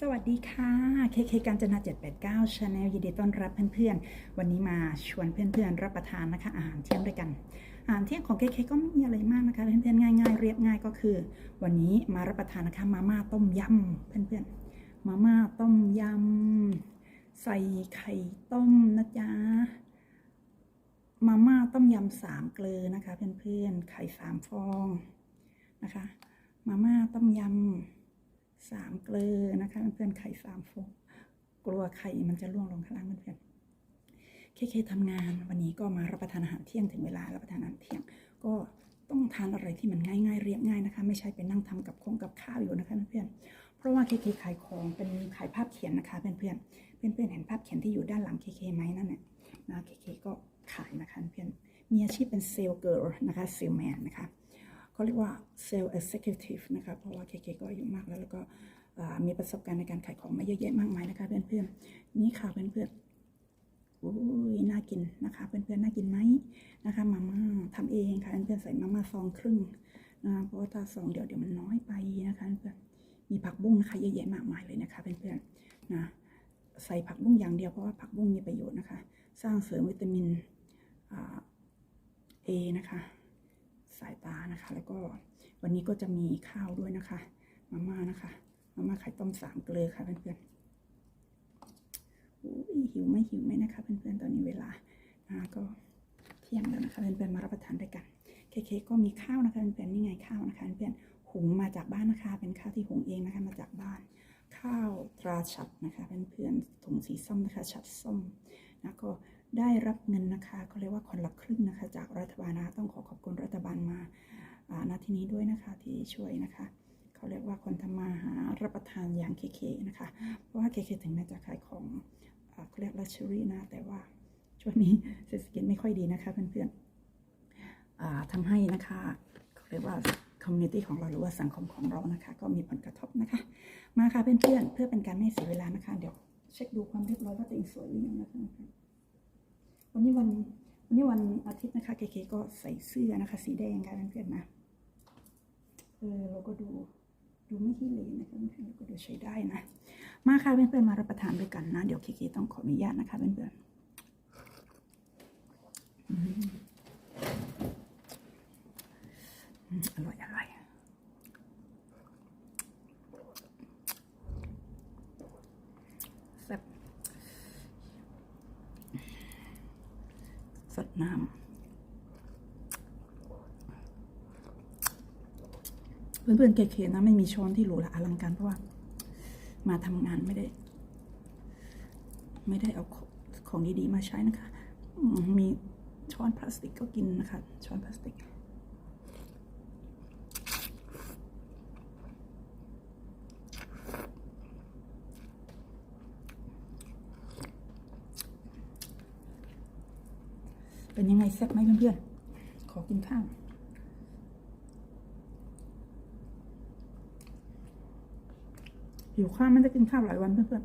สวัสดีค่ะเคเคการจนา789 Channel ยินดีต้อนรับเพื่อนๆ วันนี้มาชวนเพื่อนๆ รับประทานนะคะ อาหารเที่ยงด้วยกัน อาหารเที่ยงของเคเคก็ไม่มีอะไรมากนะคะ เพื่อนๆ ง่ายๆ เรียบง่ายก็คือ วันนี้มารับประทานนะคะมาม่าต้มยำเพื่อนๆ มาม่าต้มยำใส่ไข่ต้มนะจ๊ะ มาม่าต้มยำสามเกลือนะคะ เพื่อนๆ ไข่สามฟองนะคะ มาม่าต้มยำ สามเกลือนะคะเพื่อนๆไข่สามฟองกลัวไข่มันจะร่วงลงข้างล่างเพื่อนๆเคเคทำงานวันนี้ก็มารับประทานอาหารเที่ยงถึงเวลารับประทานอาหารเที่ยง ก็ต้องทานอะไรที่มันง่ายๆเรียบง่ายนะคะ ไม่ใช่ไปนั่งทำกับคงกับข้าวอยู่นะคะเพื่อนๆเพราะว่าเคเคขายของเป็นขายภาพเขียนนะคะเพื่อนๆเพื่อนๆเห็นภาพเขียนที่อยู่ด้านหลังเคเคไหมนั่นเนี่ยนะเคเคก็ขายนะคะเพื่อนมีอาชีพเป็นเซลล์เกิร์ลนะคะเซลแมนนะคะ เขาเรียกว่า Sales Executive นะคะเพราะว่าเคเคก็อายุมากแล้วแล้วก็มีประสบการณ์ในการขายของมาเยอะแยะมากมายนะคะเพื่อนๆนี่ค่ะเพื่อนๆอุ้ยน่ากินนะคะ เพื่อนๆน่ากินไหมนะคะมาม่าทำเองค่ะเพื่อนๆใส่มาม่าซองครึ่งนะเพราะว่าถ้าซองเดียวเดี๋ยวมันน้อยไปนะคะเพื่อนมีผักบุ้งนะคะเยอะแยะมากมายเลยนะคะเพื่อนๆนะใส่ผักบุ้งอย่างเดียวเพราะว่าผักบุ้งมีประโยชน์นะคะ สร้างเสริมวิตามินเอนะคะ สายตานะคะ แล้วก็วันนี้ก็จะมีข้าวด้วยนะคะ มาม่านะคะ มาม่าไข่ต้มสามเกลือค่ะเพื่อนๆอุ้ยหิวไหมหิวไหมนะคะเพื่อนๆตอนนี้เวลานะก็เที่ยงแล้วนะคะเพื่อนๆมารับประทานด้วยกันเคเคก็มีข้าวนะคะเพื่อนๆนี่ไงข้าวนะคะเพื่อนๆหุงมาจากบ้านนะคะ เป็นข้าวที่หุงเองนะคะมาจากบ้าน ข้าวตราฉัดนะคะเพื่อนๆถุงสีส้มนะคะฉัดส้มแล้วก็ได้รับเงินนะคะเขาเรียกว่าคนละครึ่งนะคะ จากรัฐบาลนะต้องขอขอบคุณรัฐบาลมาอ่าณที่นี้ด้วยนะคะที่ช่วยนะคะเขาเรียกว่าคนทำมาหารับประทานอย่างเคเคนะคะ เพราะว่าเคเคถึงแม้จะขายของเขาเรียกลัชชัวรี่นะ แต่ว่าช่วงนี้เศรษฐกิจไม่ค่อยดีนะคะเพื่อนๆอ่าทำให้นะคะเขาเรียกว่าคอมมูนิตี้ของเราหรือว่าสังคมของเรานะคะ ก็มีผลกระทบนะคะ มาค่ะเพื่อนๆเพื่อเป็นการไม่เสียเวลานะคะ เดี๋ยวเช็คดูความเรียบร้อยว่าตัวเองสวยหรือยังนะคะ วันนี้วันวันนี้วันอาทิตย์นะคะ เคเคก็ใส่เสื้อนะคะ สีแดงค่ะเพื่อนๆนะเออเราก็ดูดูไม่ขี้เหร่นะคะเพื่อนๆเราก็ดูใช้ได้นะ มาค่ะเพื่อนๆมารับประทานด้วยกันนะ เดี๋ยวเคเคต้องขออนุญาตนะคะเพื่อนๆอืมอืมอร่อยอร่อยแซ่บ สดน้ำ เพื่อนๆเก๋ๆนะไม่มีช้อนที่หรูหราอลังการเพราะว่า มาทำงานไม่ได้ ไม่ได้เอาของดีๆมาใช้นะคะมมีช้อนพลาสติกก็กินนะคะ ช้อนพลาสติกเป็นยังไงแซ่บไหมเพื่อนๆ ขอกินข้าว หิวข้าวไม่ได้กินข้าวหลายวันเพื่อน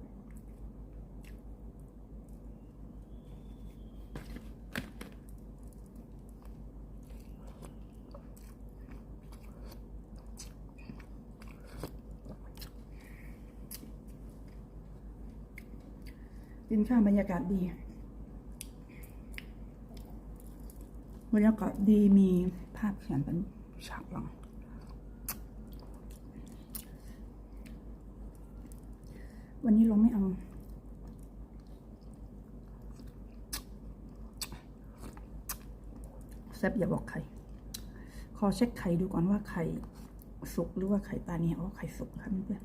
กินข้าวบรรยากาศดี บรรยากาศดีมีภาพเขียนเป็นฉากหลัง วันนี้เราไม่เอา แซบอย่าบอกใครขอเช็คไข่ดูก่อนว่าไข่สุกหรือว่าไข่ตาเนี่ยอ๋อไข่สุกค่ะเพื่อน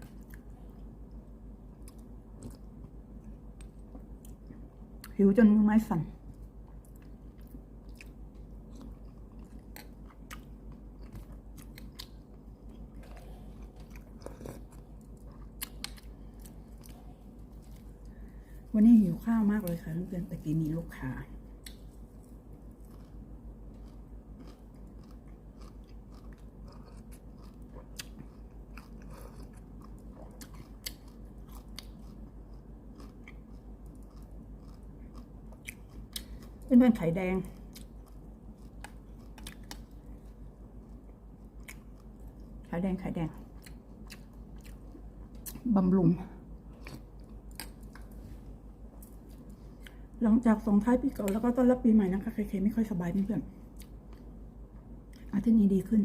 หิวจนมือไม้สั่น วันนี้หิวข้าวมากเลยค่ะเพื่อนๆแต่กี้มีลูกค้าเพื่อนๆไข่แดง ไข่แดง ไข่แดง บำรุง หลังจากส่งท้ายปีเก่าแล้วก็ต้อนรับปีใหม่นะคะเคเคไม่ค่อยสบายเพื่อนๆอาทิตย์นี้ดีขึ้น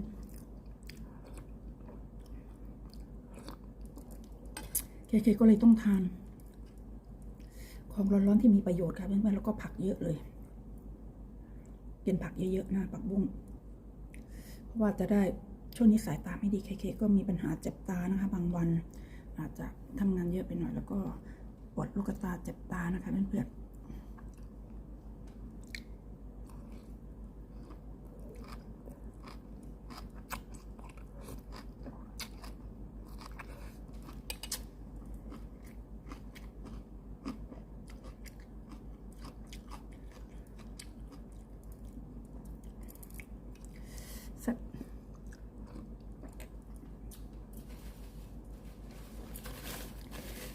เคเคก็เลยต้องทาน ของร้อนๆที่มีประโยชน์ค่ะเพื่อนๆแล้วก็ผักเยอะเลย กินผักเยอะๆนะผักบุ้งเพราะว่าจะได้ช่วงนี้สายตาไม่ดีเคเคก็มีปัญหาเจ็บตานะคะ บางวัน อาจจะทำงานเยอะไปหน่อย แล้วก็ปวดลูกตาเจ็บตานะคะเพื่อนๆ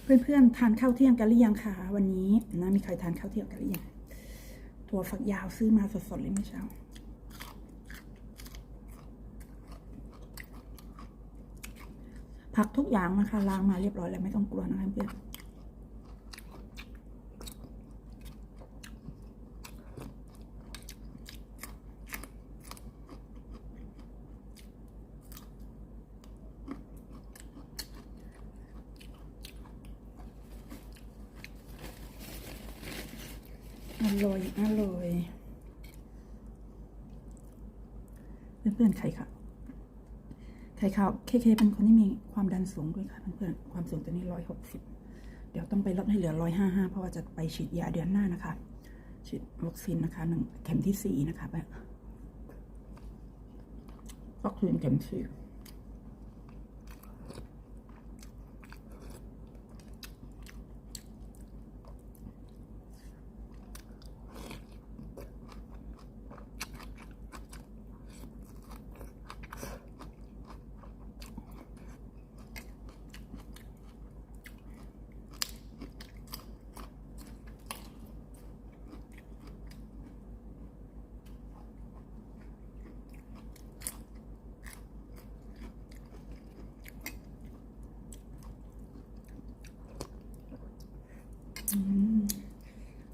เพื่อนๆทานข้าวเที่ยงกันหรือยังคะวันนี้นะมีใครทานข้าวเที่ยงกันหรือยังถั่วฝักยาวซื้อมาสดๆเลยเมื่อเช้าผักทุกอย่างนะคะล้างมาเรียบร้อยแล้วไม่ต้องกลัวนะคะเพื่อนอร่อยอร่อย เพื่อนๆใครค่ะไข่ขาวเคเคเป็นคนที่มีความดันสูงด้วยค่ะเพื่อนๆความสูงตอนนี้ร้อยหกสิบเดี๋ยวต้องไปลดให้เหลือร้อยห้าห้าเพราะว่าจะไปฉีดยาเดือนหน้านะคะ ฉีดวัคซีนนะคะหนึ่งเข็มที่สี่นะคะแบบวัคซีนเข็มสี่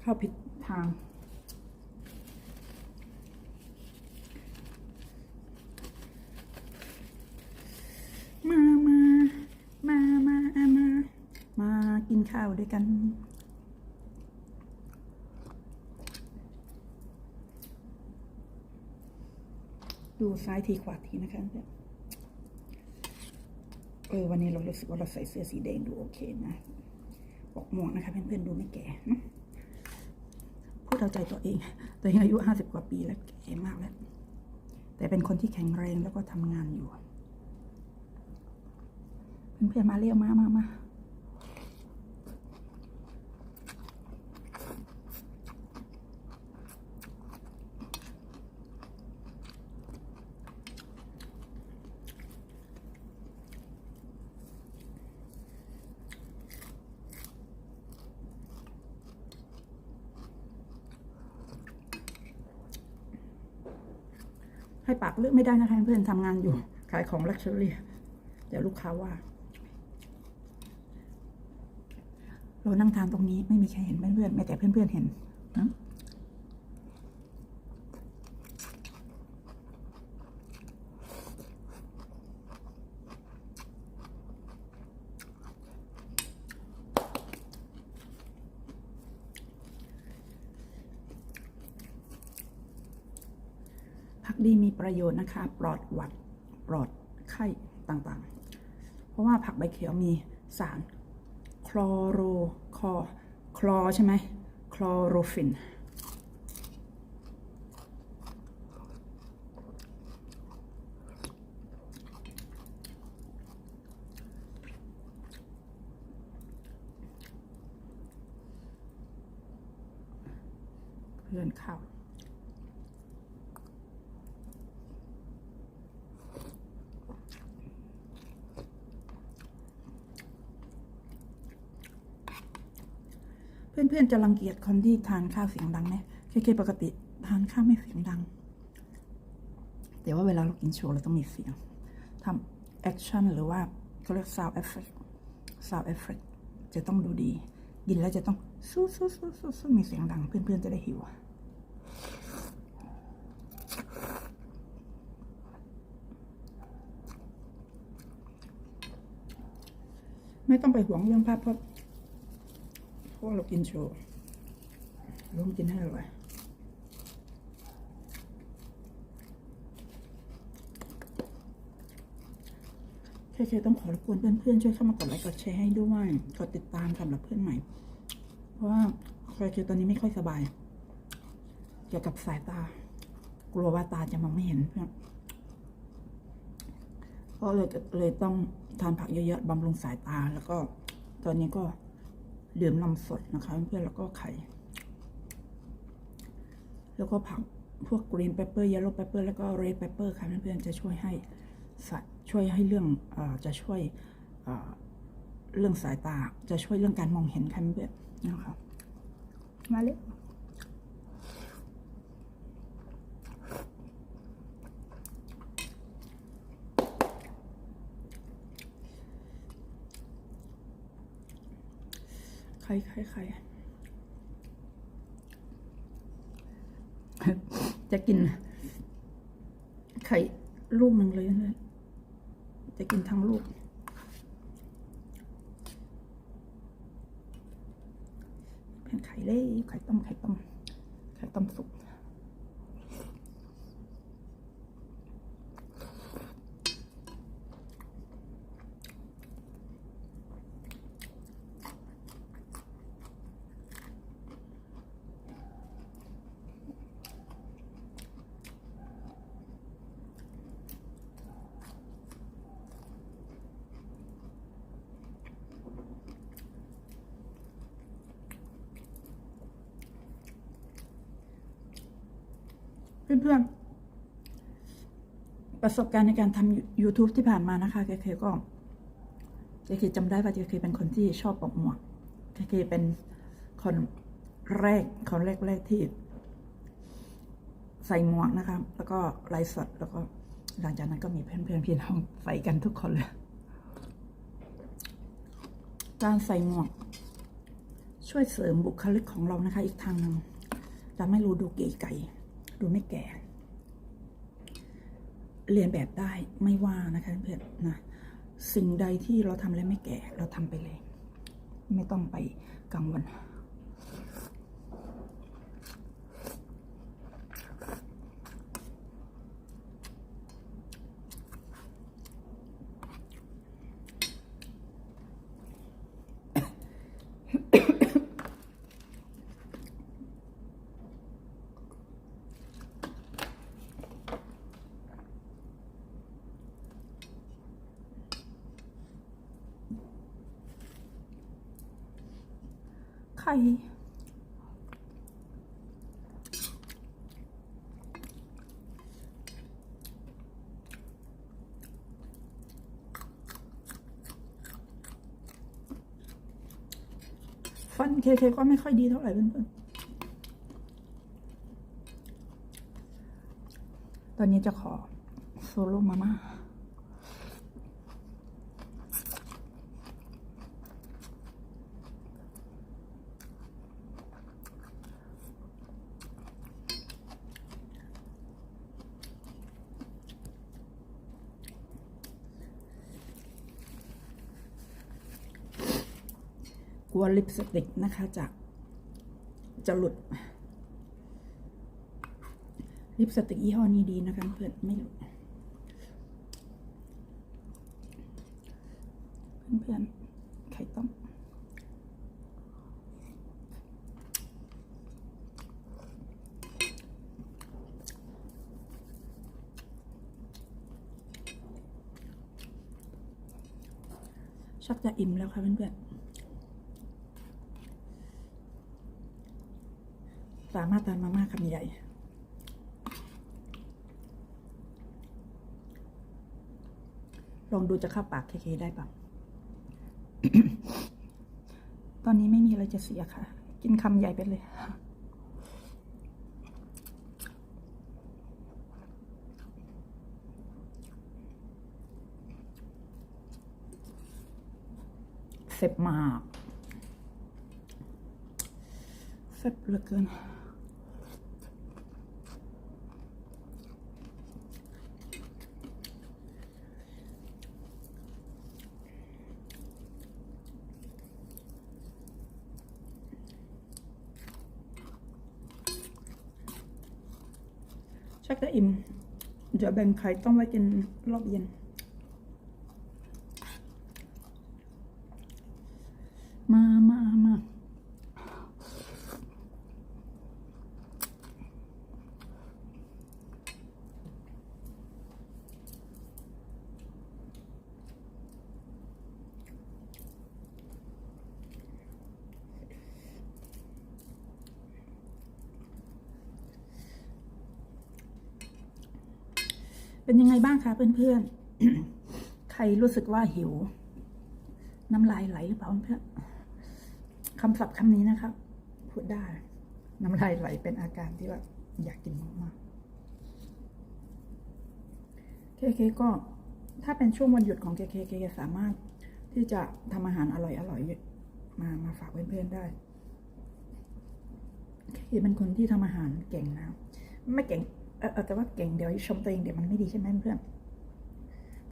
เข้าผิดทาง มามามามามา มากินข้าวด้วยกันดูซ้ายทีขวาทีนะคะเออวันนี้เรารู้สึกว่าเราใส่เสื้อสีแดงดูโอเคนะปกหมวกนะคะเพื่อนๆดูไม่แก่นะ เอาใจตัวเอง ตัวเองอายุห้าสิบกว่าปีแล้วแก่มากแล้วแต่เป็นคนที่แข็งแรงแล้วก็ทำงานอยู่ เพื่อนๆมาเรียกมามามา เลือกไม่ได้นะคะเพื่อนทำงานอยู่ ขายของลักชัวรี่เดี๋ยวลูกค้าว่า เรานั่งทานตรงนี้ไม่มีใครเห็นเพื่อนๆไม่แต่เพื่อนๆเห็นนะผักดีมี ประโยชน์นะคะ ปลอดหวัดปลอดไข้ต่างๆ เพราะว่าผักใบเขียวมีสารคลอโรคอคลอใช่ไหมคลอโรฟินเพื่อนเข้า เพื่อนๆจะรังเกียจคนที่ทานข้าวเสียงดังไหมเคเคปกติทานข้าวไม่เสียงดัง แต่ว่าเวลาเรากินโชว์เราต้องมีเสียงทำแอคชั่นหรือว่าเขาเรียก sound effect sound effect จะต้องดูดี กินแล้วจะต้องสู้สู้สู้สู้สู้มีเสียงดัง เพื่อนๆจะได้หิวไม่ต้องไปหวงเรื่องภาพเพราะ พราะว่าเรากินโชว์เราต้องกินให้อร่อยเคเคต้องขอรบกวนเพื่อนๆช่วยเข้ามากดไลค์กดแชร์ให้ด้วย กดติดตามสำหรับเพื่อนใหม่ เพราะว่าเคเคตอนนี้ไม่ค่อยสบาย เกี่ยวกับสายตา กลัวว่าตาจะมองไม่เห็นเพื่อนก็เลยเลยต้องทานผักเยอะๆบำรุงสายตาแล้วก็ตอนนี้ก็ ดื่มนมสดนะคะเพื่อนๆแล้วก็ไข่ แล้วก็ผักพวกกรีนเปเปอร์เยลโล่เปเปอร์แล้วก็เรดเปเปอร์ค่ะเพื่อนๆจะช่วยให้สายช่วยให้เรื่องอจะช่วยเอ่อเรื่องสายตาจะช่วยเรื่องการมองเห็นค่ะเพื่อนๆนะคะมาเลย ใครใครใครจะกิน ไข่ลูกหนึ่งเลยนะจะกินทั้งลูกเป็นไข่เล่ไข่ต้มไข่ต้มไข่ต้มสุก เพื่อนๆ ประสบการณ์ในการทำ YouTube ที่ผ่านมานะคะเคเคก็เคเคจำได้ว่าเคเคเป็นคนที่ชอบปกหมวกเคเคเป็นคนแรก คนแรกๆที่ใส่หมวกนะคะ แล้วก็ไลฟ์สด แล้วก็หลังจากนั้นก็มีเพื่อนๆพี่น้องใส่กันทุกคนเลย การใส่หมวก ช่วยเสริมบุคลิกของเรานะคะ อีกทางหนึ่งทำให้รู้ดูเก๋ไก่ ดูไม่แก่ เรียนแบบได้ไม่ว่านะคะเพื่อนนะสิ่งใดที่เราทำแล้วไม่แก่ เราทำไปเลย ไม่ต้องไปกังวล ไข่ฟันเคเคก็ไม่ค่อยดีเท่าไหร่เพื่อนๆ ตอนนี้จะขอโซโล่มาม่า กลัวลิปสติกนะคะจะจะหลุด ลิปสติกยี่ห้อนี้ดีนะคะเพื่อนไม่หลุดเพื่อนๆไข่ต้มชักจะอิ่มแล้วค่ะเพื่อนๆ สามารถทานมาม่าคำใหญ่ลองดูจะเข้าปากเคๆได้ปะตอนนี้ไม่มีอะไรจะเสียค่ะ กินคำใหญ่ไปเลย เสร็จมากแซ่บเหลือเกิน จะอิ่ม เดี๋ยวแบ่งไข่ต้องไว้กินรอบเย็น มามามาเป็น ยังไงบ้างคะเพื่อนๆ ใครรู้สึกว่าหิว น้ำลายไหลหรือเปล่าเพื่อนคำศัพท์คำนี้นะครับพูดได้ น้ำลายไหลเป็นอาการที่แบบอยากกินมากๆเคเคก็ถ้าเป็นช่วงวันหยุดของเคเคเคสามารถที่จะทำอาหารอร่อยๆมามาฝากเพื่อนๆได้เคเป็นคนที่ทำอาหารเก่งนะ ไม่เก่ง เออแต่ว่าเก่งเดี๋ยวชมตัวเองเดี๋ยวมันไม่ดีใช่ไหมเพื่อน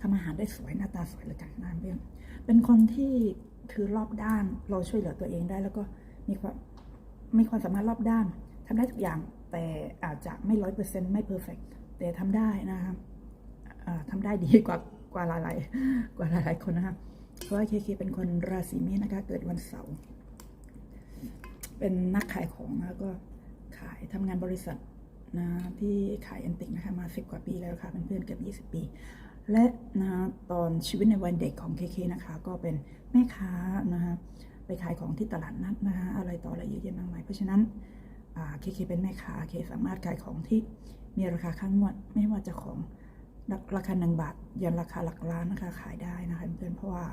ทำอาหารได้สวยหน้าตาสวยเลยกันนะเพื่อนเป็นคนที่คือรอบด้านเราช่วยเหลือตัวเองได้ แล้วก็มีความมีความสามารถรอบด้านทำได้ทุกอย่างแต่อาจจะไม่ร้อยเปอร์เซ็นต์ไม่เพอร์เฟกแต่ทำได้นะครับอ่าทำได้ดีกว่ากว่าหลายๆกว่าหลายๆคนนะคะเพราะว่าเคเคเป็นคนราศีเมษนะคะ เกิดวันเสาร์เป็นนักขายของแล้วก็ขายทำงานบริษัท นะที่ขายแอนติกนะคะมาสิบกว่าปีแล้วค่ะเป็นเพื่อนๆเกือบ20ปี และนะตอนชีวิตในวัยเด็กของเคเคนะคะ ก็เป็นแม่ค้านะคะไปขายของที่ตลาดนัดนะคะอะไรต่ออะไรเยอะแยะมากมายเพราะฉะนั้นเคเคเป็นแม่ค้าเคสามารถขายของที่มีราคาข้างงวดไม่ว่าจะของราคาหนึ่งบาทยันราคาหลักล้านนะคะขายได้นะคะเพื่อนเพราะว่า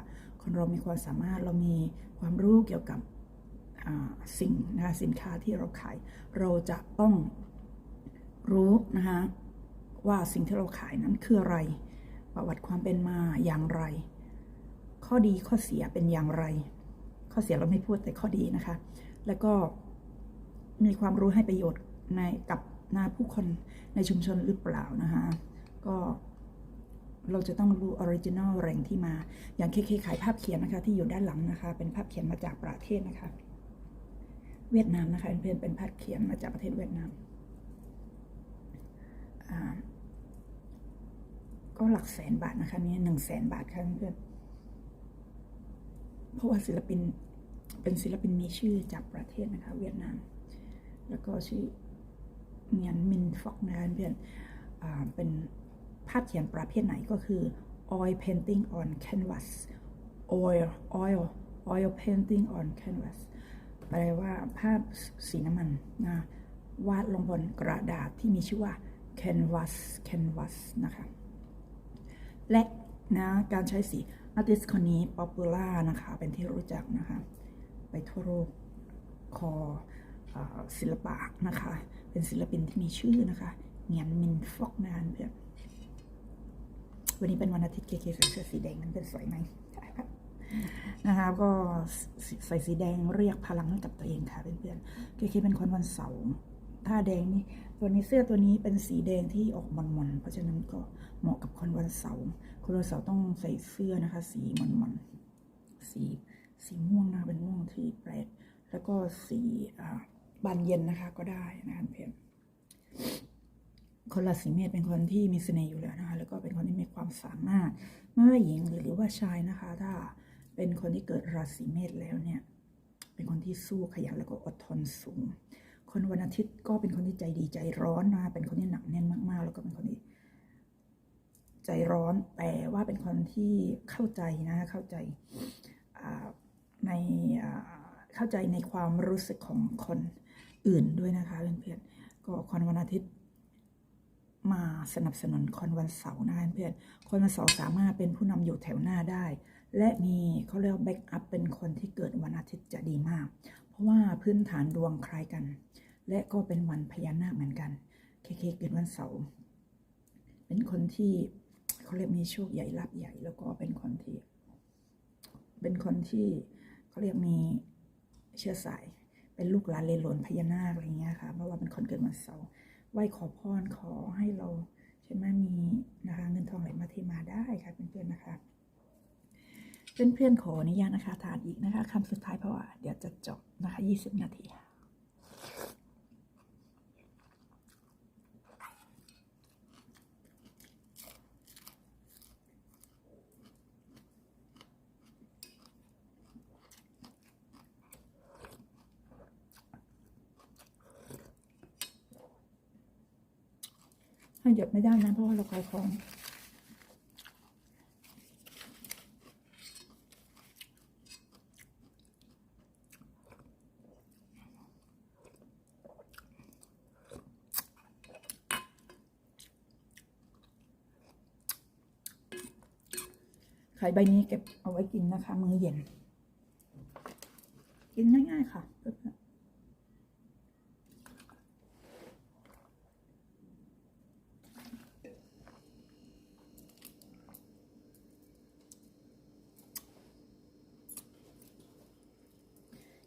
คนเรามีความสามารถเรามีความรู้เกี่ยวกับสิ่งนะคะสินค้าที่เราขาย เราจะต้อง รู้นะคะว่าสิ่งที่เราขายนั้นคืออะไร ประวัติความเป็นมาอย่างไร ข้อดีข้อเสียเป็นอย่างไร ข้อเสียเราไม่พูดแต่ข้อดีนะคะ แล้วก็มีความรู้ให้ประโยชน์ในกับนาผู้คนในชุมชนหรือเปล่านะคะก็เราจะต้องรู้ออริจินอลแหล่งที่มา อย่างเคเคขายภาพเขียนนะคะ ที่อยู่ด้านหลังนะคะ เป็นภาพเขียนมาจากประเทศนะคะ เวียดนามนะคะเพื่อนๆเป็นภาพเขียนมาจากประเทศเวียดนาม ก็หลักแสนบาทนะคะนี่หนึ่งแสนบาทค่ะเพื่อนเพราะว่าศิลปินเป็นศิลปินมีชื่อจากประเทศนะคะ เวียดนาม แล้วก็ชื่อเงียนมินฟอกนะคะเพื่อนเป็นภาพเขียนประเภทไหนก็คือ oil painting on canvas oil oil oil painting on canvas แปลว่าภาพสีน้ำมันนะวาดลงบนกระดาษที่มีชื่อว่า canvas canvas นะคะ และนะการใช้สีอาร์ติสคนนี้ป๊อปปูล่านะคะ เป็นที่รู้จักนะคะ ไปทั่วโลกคออศิลปะนะคะ เป็นศิลปินที่มีชื่อนะคะเงียนมินฟอกนานเพื่อวันนี้เป็นวันอาทิตย์เคเคใส่เสื้อสีแดงนั้นเป็นสวยไหมนะคะก็ใส่สีแดงเรียกพลังให้กับตัวเองค่ะเพื่อนๆเคเคเป็นคนวันเสาร์ถ้าแดงนี่ ตัวนี้เสื้อตัวนี้เป็นสีแดงที่ออกมนๆ เพราะฉะนั้นก็เหมาะกับคนวันเสาร์คนวันเสาร์ต้องใส่เสื้อนะคะ สีมนๆ สีสีม่วงนะเป็นม่วงที่แปลก แล้วก็สีบานเย็นนะคะก็ได้นะคะเพื่อนคนราศีเมษเป็นคนที่มีเสน่ห์อยู่แล้วนะคะ แล้วก็เป็นคนที่มีความสามารถ ไม่ว่าหญิงหรือว่าชายนะคะ ถ้าเป็นคนที่เกิดราศีเมษแล้วเนี่ย เป็นคนที่สู้ขยันแล้วก็อดทนสูง คนวันอาทิตย์ก็เป็นคนที่ใจดีใจร้อนนะเป็นคนที่หนักแน่นมาก ๆ แล้วก็เป็นคนที่ใจร้อนแต่ว่าเป็นคนที่เข้าใจนะเข้าใจในเข้าใจในความรู้สึกของคนอื่นด้วยนะคะเพื่อนๆก็คนวันอาทิตย์มาสนับสนุนคนวันเสาร์นะเพื่อนคนวันเสาร์สามารถเป็นผู้นำอยู่แถวหน้าได้ และมีเขาเรียกแบ็กอัพเป็นคนที่เกิดวันอาทิตย์จะดีมาก ราะว่าพื้นฐานดวงคล้ายกัน และก็เป็นวันพญานาคเหมือนกัน เคเคเกิดวันเสาร์เป็นคนที่เขาเรียกมีโชคใหญ่ลาบใหญ่ แล้วก็เป็นคนที่ เป็นคนที่เขาเรียกมีเชื้อสาย เป็นลูกหลานเลนหลนพญานาคอะไรเงี้ยค่ะ เพราะว่าเป็นคนเกิดวันเสาร์ไหว้ขอพรขอให้เราใช่ไหมมีนะคะเงินทองไหลมาเทมาได้ค่ะเพื่อนๆนะคะ เพื่อนๆขออนุญาตนะคะ ทานอีกนะคะคำสุดท้ายเพราะว่าเดี๋ยวจะจบนะคะ20นาทีให้หยดไม่ได้นะเพราะว่าเราคอยคองไข่ใบนี้เก็บเอาไว้กินนะคะ มื้อเย็น กินง่าย ๆ ค่ะเพื่อนๆ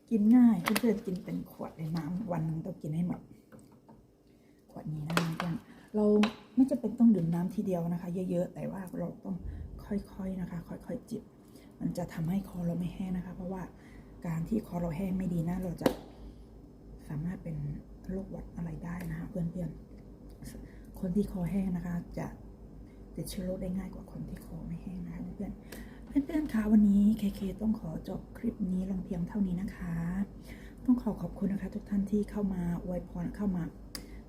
กินง่ายเพื่อนๆกินเป็นขวดเลยน้ำวันหนึงต้องกินให้หมดขวดนี้นะเพื่อนเราไม่จำเป็นต้องดื่มน้ำทีเดียวนะคะ เยอะๆแต่ว่าเราต้อง ค่อยๆนะคะ ค่อยๆจิบ มันจะทำให้คอเราไม่แห้งนะคะ เพราะว่าการที่คอเราแห้งไม่ดีนะเราจะสามารถเป็นโรคหวัดอะไรได้นะคะเพื่อนๆ คนที่คอแห้งนะคะ จะติดเชื้อโรคได้ง่ายกว่าคนที่คอไม่แห้งนะคะเพื่อนๆเพื่อนๆคะวันนี้เคเคต้องขอจบคลิปนี้ลงเพียงเท่านี้นะคะ ต้องขอขอบคุณนะคะ ทุกท่านที่เข้ามาอวยพรเข้ามา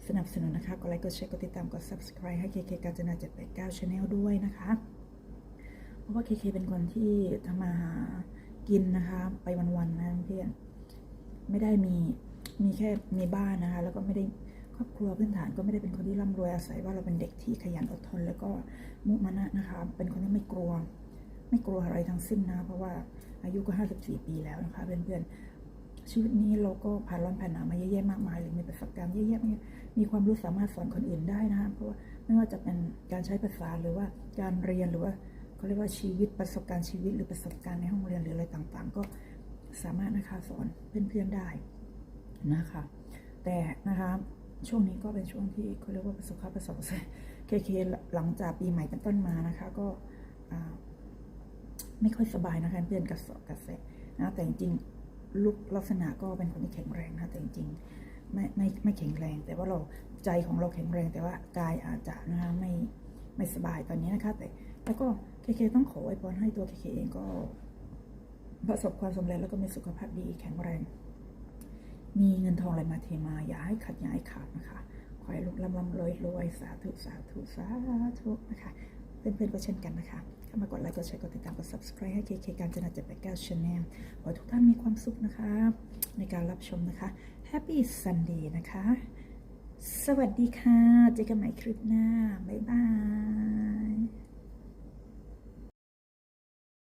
สนับสนุนนะคะ กดไลค์ กดแชร์ กดติดตาม กด subscribe ให้เคเคกาญจนา789 Channel ด้วยนะคะ ราะว่าเคเคเป็นคนที่ทำมาหากินนะคะ ไปวันๆนะเพื่อนไม่ได้มีมีแค่มีบ้านนะคะ แล้วก็ไม่ได้ครอบครัวพื้นฐานก็ไม่ได้เป็นคนที่ร่ำรวยอาศัยว่าเราเป็นเด็กที่ขยันอดทน แล้วก็มุมานะนะคะ เป็นคนที่ไม่กลัว ไม่กลัวอะไรทั้งสิ้นนะเพราะว่าอายุก็ 54 ปีแล้วนะคะเพื่อนๆชีวิตนี้เราก็ผ่านร้อนผ่านหนาวมาเยอะแยะมากมายหรือมีประสบการณ์เยอะแยะมีความรู้สามารถสอนคนอื่นได้นะคะเพราะว่าไม่ว่าจะเป็นการใช้ภาษาหรือว่าการเรียนหรือว่า เขาเรียกว่าชีวิตประสบการณ์ชีวิตหรือประสบการณ์ในห้องเรียนหรืออะไรต่างๆ ก็สามารถนะคะสอนเพื่อนๆได้นะคะ แต่นะคะช่วงนี้ก็เป็นช่วงที่เขาเรียกว่าประสบการณ์ประสบเคเคหลังจากปีใหม่เป็นต้นมานะคะ ก็ไม่ค่อยสบายนะคะเพื่อนกระสอบกระแสนะแต่จริงๆลุกลักษณะก็เป็นคนที่แข็งแรงนะแต่จริงๆไม่ไม่ไม่แข็งแรง แต่ว่าเราใจของเราแข็งแรง แต่ว่ากายอาจจะนะคะไม่ไม่สบายตอนนี้นะคะแต่ แล้วก็เคเคต้องขอไว้พรให้ตัวเคเคเองก็ ประสบความสำเร็จแล้วก็มีสุขภาพดีแข็งแรง มีเงินทองไหลมาเทมา อย่าให้ขัดอย่าให้ขาดนะคะ ขอให้ลูกลำลำรวยรวยสาธุสาธุสาธุนะคะเพื่อนๆก็เช่นกันนะคะเข้ามากดไลค์ กดแชร์ กดติดตาม กด subscribe ให้ KK การจนา789 Channel ขอให้ทุกท่านมีความสุขนะคะ ในการรับชมนะคะ Happy Sunday นะคะ สวัสดีค่ะ เจอกันใหม่คลิปหน้า บ๊ายบาย